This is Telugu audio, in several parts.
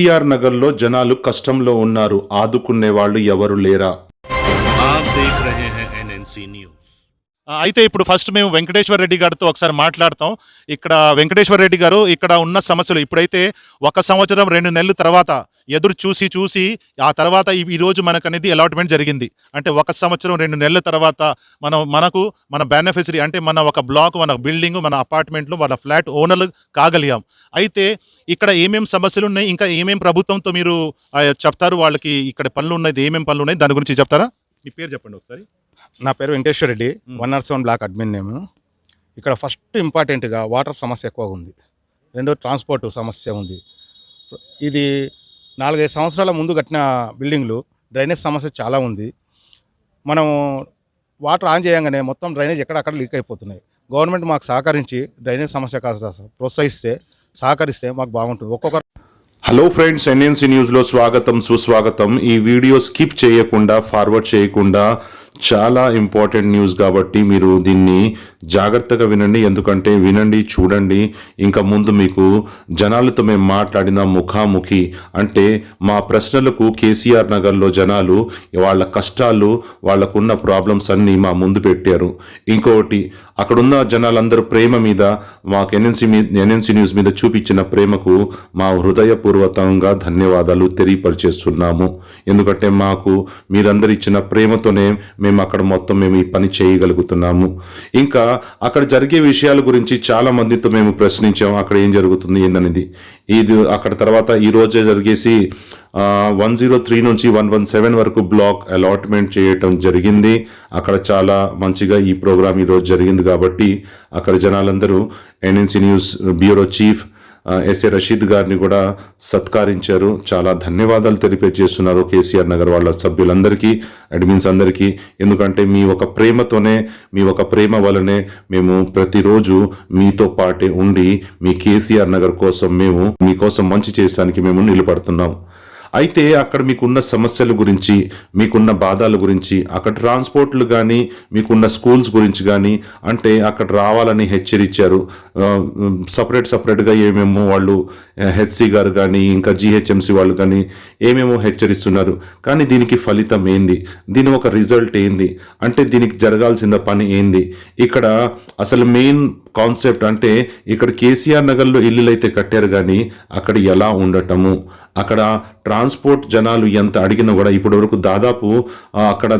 కేసీఆర్ నగర్లో జనాలు కష్టంలో ఉన్నారు. ఆదుకునే వాళ్ళు ఎవరు లేరా? అయితే ఇప్పుడు ఫస్ట్ మేము వెంకటేశ్వర రెడ్డి గారితో ఒకసారి మాట్లాడతాం. ఇక్కడ వెంకటేశ్వర రెడ్డి గారు ఇక్కడ ఉన్న సమస్యలు ఇప్పుడైతే ఒక సంవత్సరం రెండు నెలల తర్వాత ఎదురు చూసి చూసి ఆ తర్వాత ఈ ఈ రోజు మనకు అనేది అలాట్మెంట్ జరిగింది. అంటే ఒక సంవత్సరం రెండు నెలల తర్వాత మనం మనకు మన బెనిఫిషరీ అంటే మన ఒక బ్లాక్ మన బిల్డింగ్ మన అపార్ట్మెంట్లు మన ఫ్లాట్ ఓనర్లు కాగలిగాం. అయితే ఇక్కడ ఏమేం సమస్యలు ఉన్నాయి? ఇంకా ఏమేం ప్రభుత్వంతో మీరు చెప్తారు? వాళ్ళకి ఇక్కడ పనులు ఉన్నాయి ఏమేం పనులు ఉన్నాయి? దాని గురించి చెప్తారా? మీ పేరు చెప్పండి ఒకసారి. నా పేరు Venkateswara Reddy. One not seven block admin name. ఇక్కడ ఫస్ట్ ఇంపార్టెంట్గా వాటర్ సమస్య ఎక్కువగా ఉంది. రెండో ట్రాన్స్పోర్ట్ సమస్య ఉంది. ఇది నాలుగైదు సంవత్సరాల ముందు కట్టిన బిల్డింగ్లు డ్రైనేజ్ సమస్య చాలా ఉంది. మనం వాటర్ ఆన్ చేయగానే మొత్తం డ్రైనేజ్ ఎక్కడక్కడ లీక్ అయిపోతున్నాయి. గవర్నమెంట్ మాకు సహకరించి డ్రైనేజ్ సమస్య కాస్త ప్రోత్సహిస్తే సహకరిస్తే మాకు బాగుంటుంది. ఒక్కొక్క హలో ఫ్రెండ్స్ ఎన్ఎన్సీ న్యూస్లో స్వాగతం సుస్వాగతం. ఈ వీడియో స్కిప్ చేయకుండా ఫార్వర్డ్ చేయకుండా చాలా ఇంపార్టెంట్ న్యూస్ కాబట్టి మీరు దీన్ని జాగ్రత్తగా వినండి. ఎందుకంటే వినండి చూడండి. ఇంకా ముందు మీకు జనాలతో మేము మాట్లాడిన ముఖాముఖి అంటే మా ప్రశ్నలకు కేసీఆర్ నగర్లో జనాలు వాళ్ళ కష్టాలు వాళ్ళకున్న ప్రాబ్లమ్స్ అన్నీ మా ముందు పెట్టారు. ఇంకొకటి అక్కడున్న జనాలందరూ ప్రేమ మీద మాకు ఎన్ఎన్సీ మీద ఎన్ఎన్సీ న్యూస్ మీద చూపించిన ప్రేమకు మా హృదయపూర్వకంగా ధన్యవాదాలు తెలియపరిచేస్తున్నాము. ఎందుకంటే మాకు మీరందరు ఇచ్చిన ప్రేమతోనే మేము అక్కడ మొత్తం మేము ఈ పని చేయగలుగుతున్నాము. ఇంకా అక్కడ జరిగే విషయాల గురించి చాలా మందితో మేము ప్రశ్నించాము అక్కడ ఏం జరుగుతుంది ఏందనేది. ఇది అక్కడ తర్వాత ఈ రోజే జరిగేసి వన్ జీరో త్రీ నుంచి వన్ వన్ సెవెన్ వరకు బ్లాక్ అలాట్మెంట్ చేయటం జరిగింది. అక్కడ చాలా మంచిగా ఈ ప్రోగ్రామ్ ఈరోజు జరిగింది కాబట్టి అక్కడ జనాలందరూ NNC news bureau chief SA Rasheed గారిని కూడా సత్కరించారు. చాలా ధన్యవాదాలు తెలియజేస్తున్నారు కేసీఆర్ నగర్ వాళ్ళ సభ్యులందరికీ అడ్మిన్స్ అందరికీ. ఎందుకంటే మీ ఒక ప్రేమతోనే మీ ఒక ప్రేమ వలనే మేము ప్రతిరోజు మీతో పాటే ఉండి మీ కేసీఆర్ నగర్ కోసం మేము మీకోసం మంచి చేసానికి మేము నిలబడుతున్నాం. అయితే అక్కడ మీకున్న సమస్యల గురించి మీకున్న బాధల గురించి అక్కడ ట్రాన్స్పోర్ట్లు కానీ మీకున్న స్కూల్స్ గురించి కానీ అంటే అక్కడ రావాలని హెచ్చరించారు. సపరేట్ సపరేట్గా ఏమేమో వాళ్ళు హెచ్సి గారు కానీ ఇంకా జిహెచ్ఎంసి వాళ్ళు కానీ ఏమేమో హెచ్చరిస్తున్నారు. కానీ దీనికి ఫలితం ఏంది? దీని ఒక రిజల్ట్ ఏంది? అంటే దీనికి జరగాల్సిన పని ఏంది? ఇక్కడ అసలు మెయిన్ కాన్సెప్ట్ అంటే ఇక్కడ కేసీఆర్ నగర్లో ఇల్లులు అయితే కట్టారు కానీ అక్కడ ఎలా ఉండటము? అక్కడ ట్రాన్స్పోర్ట్ జనాలు ఎంత అడిగినా కూడా ఇప్పటి వరకు దాదాపు అక్కడ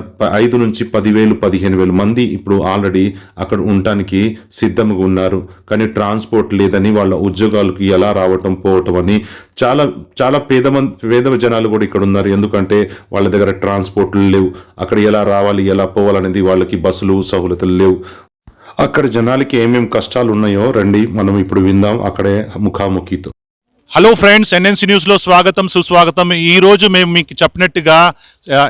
ఐదు నుంచి పదివేలు పదిహేను వేలు మంది ఇప్పుడు ఆల్రెడీ అక్కడ ఉండటానికి సిద్ధంగా ఉన్నారు. కానీ ట్రాన్స్పోర్ట్ లేదని వాళ్ళ ఉద్యోగాలకు ఎలా రావటం పోవటం అని చాలా చాలా పేద పేద జనాలు కూడా ఇక్కడ ఉన్నారు. ఎందుకంటే వాళ్ళ దగ్గర ట్రాన్స్పోర్ట్లు లేవు. అక్కడ ఎలా రావాలి ఎలా పోవాలనేది వాళ్ళకి బస్సులు సౌలతులు లేవు. అక్కడ జనాలకి ఏమేం కష్టాలు ఉన్నాయో రండి మనం ఇప్పుడు విందాం అక్కడే ముఖాముఖితో. హలో ఫ్రెండ్స్ ఎన్ఎన్సీ న్యూస్లో స్వాగతం సుస్వాగతం. ఈ రోజు మేము మీకు చెప్పినట్టుగా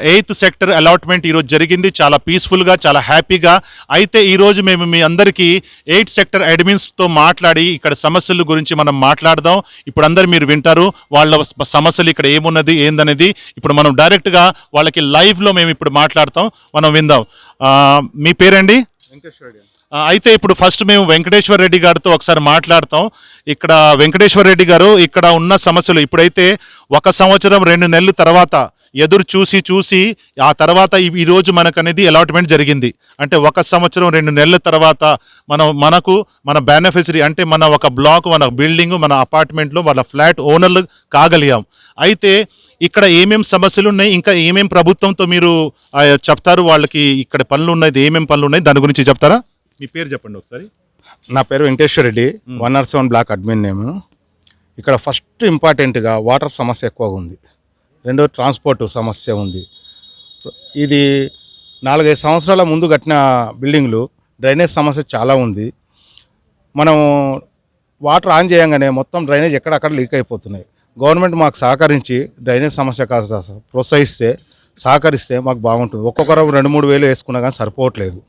ఎయిత్ సెక్టర్ అలాట్మెంట్ ఈరోజు జరిగింది. చాలా పీస్ఫుల్గా చాలా హ్యాపీగా అయితే ఈ రోజు మేము మీ అందరికీ ఎయిత్ సెక్టర్ అడ్మిన్స్తో మాట్లాడి ఇక్కడ సమస్యల గురించి మనం మాట్లాడదాం. ఇప్పుడు అందరు మీరు వింటారు వాళ్ళ సమస్యలు ఇక్కడ ఏమున్నది ఏందనేది. ఇప్పుడు మనం డైరెక్ట్గా వాళ్ళకి లైవ్లో మేము ఇప్పుడు మాట్లాడతాం. మనం విందాం. ఆ, మీ పేరండి? వెంకటేశ్వర అయితే ఇప్పుడు ఫస్ట్ మేము వెంకటేశ్వర రెడ్డి గారితో ఒకసారి మాట్లాడతాం. ఇక్కడ వెంకటేశ్వర రెడ్డి గారు ఇక్కడ ఉన్న సమస్యలు ఇప్పుడైతే ఒక సంవత్సరం రెండు నెలల తర్వాత ఎదురు చూసి చూసి ఆ తర్వాత ఈ- రోజు మనకు అనేది అలాట్మెంట్ జరిగింది. అంటే ఒక సంవత్సరం రెండు నెలల తర్వాత మనం మనకు మన బెనిఫిషరీ అంటే మన ఒక బ్లాక్ మన బిల్డింగ్ మన అపార్ట్మెంట్లు వాళ్ళ ఫ్లాట్ ఓనర్లు కాగలిగాం. అయితే ఇక్కడ ఏమేం సమస్యలు ఉన్నాయి ఇంకా ఏమేం ప్రభుత్వంతో మీరు చెప్తారు? వాళ్ళకి ఇక్కడ పనులు ఉన్నాయి ఏమేం పనులు ఉన్నాయి? దాని గురించి చెప్తారా? మీ పేరు చెప్పండి ఒకసారి. నా పేరు Venkateswara Reddy. One nought seven block admin name. ఇక్కడ ఫస్ట్ ఇంపార్టెంట్గా వాటర్ సమస్య ఎక్కువగా ఉంది. రెండో ట్రాన్స్పోర్ట్ సమస్య ఉంది. ఇది నాలుగైదు సంవత్సరాల ముందు కట్టిన బిల్డింగ్లు డ్రైనేజ్ సమస్య చాలా ఉంది. మనం వాటర్ ఆన్ చేయంగానే మొత్తం డ్రైనేజ్ ఎక్కడక్కడ లీక్ అయిపోతున్నాయి. గవర్నమెంట్ మాకు సహకరించి డ్రైనేజ్ సమస్య కాస్త ప్రోత్సహిస్తే సహకరిస్తే మాకు బాగుంటుంది. ఒక్కొక్కరు రెండు మూడు వేలు వేసుకున్నా కానీ సరిపోవట్లేదు.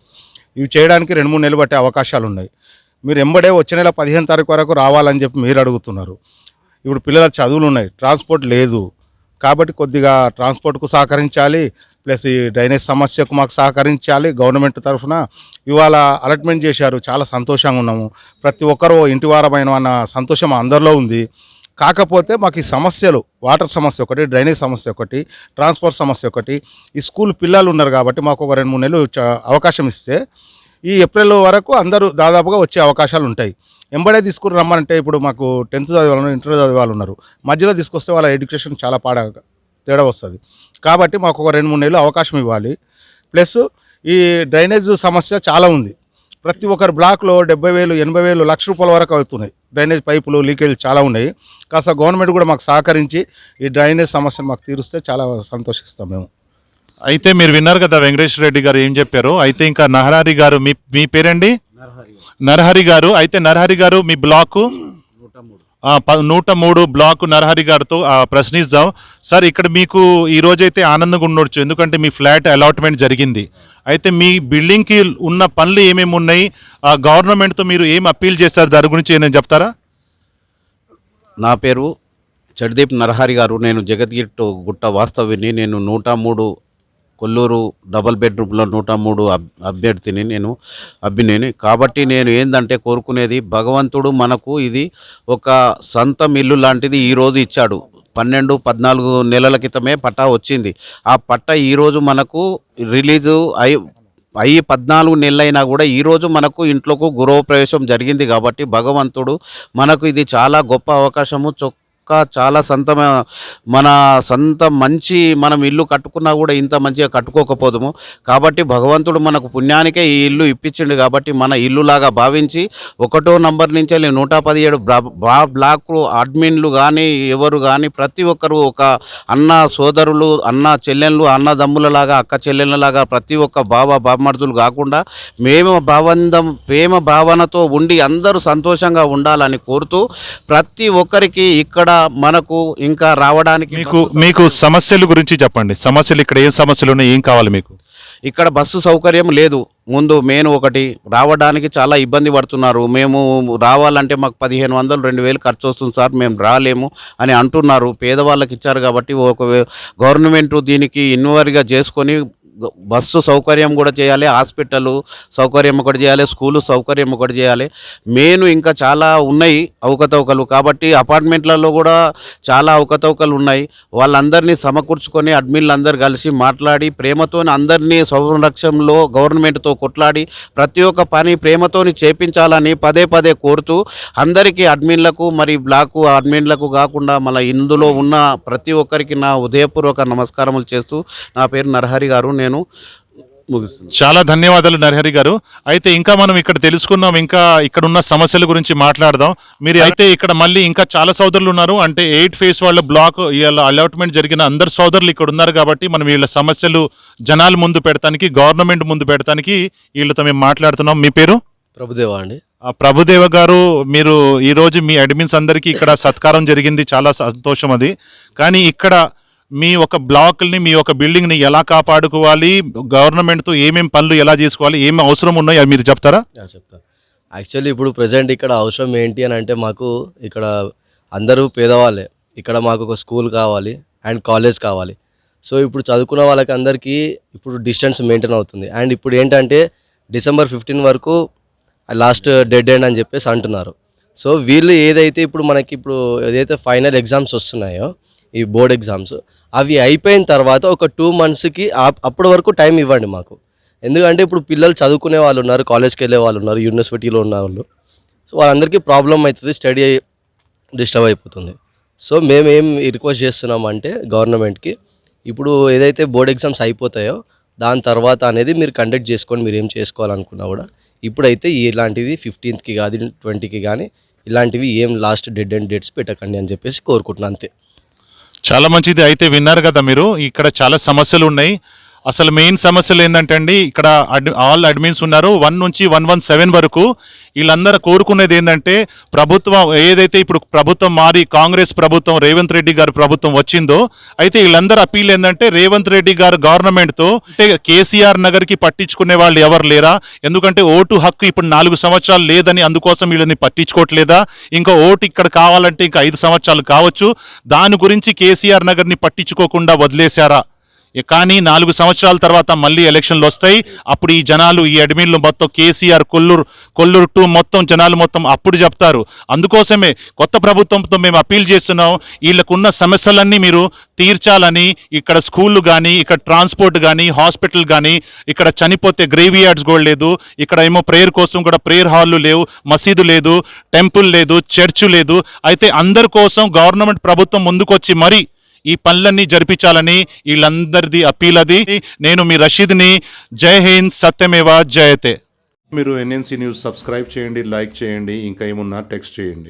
ఇవి చేయడానికి రెండు మూడు నెలలు పట్టే అవకాశాలు ఉన్నాయి మీరు ఎంబడే వచ్చే నెల పదిహేను తారీఖు వరకు రావాలని చెప్పి మీరు అడుగుతున్నారు. ఇప్పుడు పిల్లల చదువులు ఉన్నాయి ట్రాన్స్పోర్ట్ లేదు. కాబట్టి కొద్దిగా ట్రాన్స్పోర్ట్కు సహకరించాలి ప్లస్ ఈ డ్రైనేజ్ సమస్యకు మాకు సహకరించాలి. గవర్నమెంట్ తరఫున ఇవాళ అలాట్మెంట్ చేశారు చాలా సంతోషంగా ఉన్నాము. ప్రతి ఒక్కరూ ఇంటి వారమైన అన్న సంతోషం అందరిలో ఉంది. కాకపోతే మాకు ఈ సమస్యలు వాటర్ సమస్య ఒకటి డ్రైనేజ్ సమస్య ఒకటి ట్రాన్స్పోర్ట్ సమస్య ఒకటి ఈ స్కూల్ పిల్లలు ఉన్నారు కాబట్టి మాకు ఒక రెండు మూడు నెలలు అవకాశం ఇస్తే ఈ ఏప్రిల్ వరకు అందరూ దాదాపుగా వచ్చే అవకాశాలు ఉంటాయి. ఎంబడే తీసుకుని రమ్మంటే ఇప్పుడు మాకు టెన్త్ చదివే వాళ్ళు ఇంటర్ చదివే వాళ్ళు ఉన్నారు. మధ్యలో తీసుకొస్తే వాళ్ళ ఎడ్యుకేషన్ చాలా పాడ తేడా వస్తుంది. కాబట్టి మాకు ఒక రెండు మూడు నెలలు అవకాశం ఇవ్వాలి. ప్లస్ ఈ డ్రైనేజ్ సమస్య చాలా ఉంది. ప్రతి ఒక్కరి బ్లాక్లో డెబ్బై వేలు ఎనభై వేలు లక్ష రూపాయల వరకు అవుతున్నాయి. డ్రైనేజ్ పైపులు లీకేజ్ చాలా ఉన్నాయి. కాస్త గవర్నమెంట్ కూడా మాకు సహకరించి ఈ డ్రైనేజ్ సమస్యను మాకు తీరుస్తే చాలా సంతోషిస్తాం మేము. అయితే మీరు విన్నారు కదా వెంకటేశ్వర రెడ్డి గారు ఏం చెప్పారు. అయితే ఇంకా నరహరి గారు మీ మీ పేరండి? నరహరి గారు. అయితే నరహరి గారు మీ బ్లాకు? ప- నూట మూడు బ్లాక్ నరహరి గారితో ప్రశ్నిద్దాం. ప్రశ్నిస్తాం సార్ ఇక్కడ మీకు ఈ రోజైతే ఆనందంగా ఉండొచ్చు. ఎందుకంటే మీ ఫ్లాట్ అలాట్మెంట్ జరిగింది. అయితే మీ బిల్డింగ్కి ఉన్న పనులు ఏమేమి ఉన్నాయి? ఆ గవర్నమెంట్తో మీరు ఏం అప్పీల్ చేస్తారు దాని గురించి ఏమైనా చెప్తారా? నా పేరు చడిదీప్ నరహరి గారు. నేను జగద్గిట్టు గుట్ట వాస్తవ్యని. నేను నూట మూడు కొల్లూరు డబల్ బెడ్రూమ్లో నూట మూడు అబ్ అభ్యర్థిని. నేను అభ్యుని కాబట్టి నేను ఏందంటే కోరుకునేది భగవంతుడు మనకు ఇది ఒక సొంతం ఇల్లు లాంటిది ఈరోజు ఇచ్చాడు. పన్నెండు పద్నాలుగు నెలల క్రితమే పట్టా వచ్చింది. ఆ పట్ట ఈరోజు మనకు రిలీజు అయి అయ్యి పద్నాలుగు నెలలైనా కూడా ఈరోజు మనకు ఇంట్లోకి గృహప్రవేశం జరిగింది కాబట్టి భగవంతుడు మనకు ఇది చాలా గొప్ప అవకాశము. చాలా సొంత మన సొంత మంచి మనం ఇల్లు కట్టుకున్నా కూడా ఇంత మంచిగా కట్టుకోకపోదుము. కాబట్టి భగవంతుడు మనకు పుణ్యానికే ఈ ఇల్లు ఇప్పించిండు కాబట్టి మన ఇల్లులాగా భావించి ఒకటో నంబర్ నుంచి వెళ్ళి నూట పదిహేడు బ్లాక్లు బ్లాక్ అడ్మిన్లు కానీ ఎవరు కానీ ప్రతి ఒక్కరు ఒక అన్న సోదరులు అన్న చెల్లెళ్ళు అన్నదమ్ములలాగా అక్క చెల్లెళ్ళలాగా ప్రతి ఒక్క బావ బామర్దులు కాకుండా మేము భావందం ప్రేమ భావనతో ఉండి అందరూ సంతోషంగా ఉండాలని కోరుతూ ప్రతి ఒక్కరికి ఇక్కడ మనకు ఇంకా రావడానికి మీకు మీకు సమస్యల గురించి చెప్పండి. సమస్యలు ఇక్కడ ఏం సమస్యలు ఉన్నాయి? ఏం కావాలి మీకు? ఇక్కడ బస్సు సౌకర్యం లేదు. ముందు మెయిన్ ఒకటి రావడానికి చాలా ఇబ్బంది పడుతున్నారు. మేము రావాలంటే మాకు పదిహేను వందలు రెండు వేలు ఖర్చు వస్తుంది సార్ మేము రాలేము అని అంటున్నారు. పేదవాళ్ళకి ఇచ్చారు కాబట్టి ఒక గవర్నమెంట్ దీనికి ఇన్వైరీగా చేసుకొని బస్సు సౌకర్యం కూడా చేయాలి హాస్పిటల్ సౌకర్యం ఒకటి చేయాలి స్కూలు సౌకర్యం ఒకటి చేయాలి. మెయిన్ ఇంకా చాలా ఉన్నాయి అవకతవకలు కాబట్టి అపార్ట్మెంట్లలో కూడా చాలా అవకతవకలు ఉన్నాయి. వాళ్ళందరినీ సమకూర్చుకొని అడ్మిన్లు అందరు కలిసి మాట్లాడి ప్రేమతో అందరినీ సంరక్షణలో గవర్నమెంట్తో కొట్లాడి ప్రతి ఒక్క పని ప్రేమతోని చేపించాలని పదే పదే కోరుతూ అందరికీ అడ్మిన్లకు మరి బ్లాకు అడ్మిన్లకు కాకుండా మన ఇందులో ఉన్న ప్రతి ఒక్కరికి నా ఉదయపూర్వక నమస్కారములు చేస్తూ నా పేరు నరహరి గారు. నేను ముగిస్తున్నాను. చాలా ధన్యవాదాలు నరహరి గారు. అయితే ఇంకా మనం ఇక్కడ తెలుసుకుందాం ఇంకా ఇక్కడ ఉన్న సమస్యల గురించి మాట్లాడదాం. మీరు అయితే ఇక్కడ మళ్ళీ ఇంకా చాలా సోదరులు ఉన్నారు. అంటే ఎయిట్ ఫేస్ వాళ్ళ బ్లాక్ వీళ్ళ అలాట్మెంట్ జరిగిన అందరు సోదరులు ఇక్కడ ఉన్నారు కాబట్టి మనం వీళ్ళ సమస్యలు జనాల ముందు పెడతానికి గవర్నమెంట్ ముందు పెడతానికి వీళ్ళతో మేము మాట్లాడుతున్నాం. మీ పేరు? ప్రభుదేవా అండి. ఆ ప్రభుదేవ గారు మీరు ఈ రోజు మీ అడ్మిన్స్ అందరికీ ఇక్కడ సత్కారం జరిగింది. చాలా సంతోషం అది. కానీ ఇక్కడ మీ ఒక బ్లాక్ని మీ ఒక బిల్డింగ్ని ఎలా కాపాడుకోవాలి? గవర్నమెంట్తో ఏమేమి పనులు ఎలా చేసుకోవాలి? ఏమి అవసరం ఉన్నాయో మీరు చెప్తారా? చెప్తా. యాక్చువల్లీ ఇప్పుడు ప్రజెంట్ ఇక్కడ అవసరం ఏంటి అని అంటే మాకు ఇక్కడ అందరూ పేదవాళ్ళే. ఇక్కడ మాకు ఒక స్కూల్ కావాలి అండ్ కాలేజ్ కావాలి. సో ఇప్పుడు చదువుకున్న వాళ్ళకి అందరికీ ఇప్పుడు డిస్టెన్స్ మెయింటైన్ అవుతుంది. అండ్ ఇప్పుడు ఏంటంటే డిసెంబర్ ఫిఫ్టీన్ వరకు లాస్ట్ డెడ్ ఎండ్ అని చెప్పేసి అంటున్నారు. సో వీళ్ళు ఏదైతే ఇప్పుడు మనకి ఇప్పుడు ఏదైతే ఫైనల్ ఎగ్జామ్స్ వస్తున్నాయో ఈ బోర్డ్ ఎగ్జామ్స్ అవి అయిపోయిన తర్వాత ఒక టూ మంత్స్కి అప్పటి వరకు టైం ఇవ్వండి మాకు. ఎందుకంటే ఇప్పుడు పిల్లలు చదువుకునే వాళ్ళు ఉన్నారు కాలేజ్కి వెళ్ళే వాళ్ళు ఉన్నారు యూనివర్సిటీలో ఉన్న వాళ్ళు. సో వాళ్ళందరికీ ప్రాబ్లం అవుతుంది స్టడీ డిస్టర్బ్ అయిపోతుంది. సో మేము ఏం రిక్వెస్ట్ చేస్తున్నామంటే గవర్నమెంట్కి ఇప్పుడు ఏదైతే బోర్డ్ ఎగ్జామ్స్ అయిపోతాయో దాని తర్వాత అనేది మీరు కండక్ట్ చేసుకొని మీరు ఏం చేసుకోవాలనుకున్నా కూడా ఇప్పుడైతే ఇలాంటివి ఫిఫ్టీన్త్కి కానీ ట్వంటీకి కానీ ఇలాంటివి ఏం లాస్ట్ డెడ్ అండ్ డేట్స్ పెట్టకండి అని చెప్పేసి కోరుకుంటున్నాను అంతే. చాలా మంచిది. అయితే విన్నారు కదా మీరు ఇక్కడ చాలా సమస్యలు ఉన్నాయి. అసలు మెయిన్ సమస్యలు ఏంటంటే అండి ఇక్కడ ఆల్ అడ్మిన్స్ ఉన్నారు. వన్ నుంచి వన్ వన్ సెవెన్ వరకు వీళ్ళందరూ కోరుకునేది ఏంటంటే ప్రభుత్వం ఏదైతే ఇప్పుడు ప్రభుత్వం మారి కాంగ్రెస్ ప్రభుత్వం రేవంత్ రెడ్డి గారి ప్రభుత్వం వచ్చిందో అయితే వీళ్ళందరూ అప్పీల్ ఏంటంటే రేవంత్ రెడ్డి గారు గవర్నమెంట్తో అంటే కేసీఆర్ నగర్కి పట్టించుకునే వాళ్ళు ఎవరు లేరా? ఎందుకంటే ఓటు హక్కు ఇప్పుడు నాలుగు సంవత్సరాలు లేదని అందుకోసం వీళ్ళని పట్టించుకోవట్లేదా? ఇంకా ఓటు ఇక్కడ కావాలంటే ఇంకా ఐదు సంవత్సరాలు కావచ్చు. దాని గురించి కేసీఆర్ నగర్ని పట్టించుకోకుండా వదిలేశారా? కానీ నాలుగు సంవత్సరాల తర్వాత మళ్ళీ ఎలక్షన్లు వస్తాయి. అప్పుడు ఈ జనాలు ఈ అడ్మిన్లు మొత్తం కేసీఆర్ కొల్లూరు కొల్లూరు టూ మొత్తం జనాలు మొత్తం అప్పుడు చెప్తారు. అందుకోసమే కొత్త ప్రభుత్వంతో మేము అప్పీల్ చేస్తున్నాం. వీళ్ళకున్న సమస్యలన్నీ మీరు తీర్చాలని ఇక్కడ స్కూళ్ళు కానీ ఇక్కడ ట్రాన్స్పోర్ట్ కానీ హాస్పిటల్ కానీ ఇక్కడ చనిపోతే గ్రేవీ యార్డ్స్ కూడా లేదు. ఇక్కడ ఏమో ప్రేయర్ కోసం కూడా ప్రేయర్ హాల్లు లేవు మసీదు లేదు టెంపుల్ లేదు చర్చ్ లేదు. అయితే అందరి కోసం గవర్నమెంట్ ప్రభుత్వం ముందుకొచ్చి మరీ ఈ పనులన్నీ జరిపించాలని వీళ్ళందరిది అప్పీల్ అది. నేను మీ రషీద్ని జై హింద్ సత్యమేవా జయతే. మీరు ఎన్ఎన్సీ న్యూస్ సబ్స్క్రైబ్ చేయండి లైక్ చేయండి ఇంకా ఏమున్నా టెక్స్ట్ చేయండి.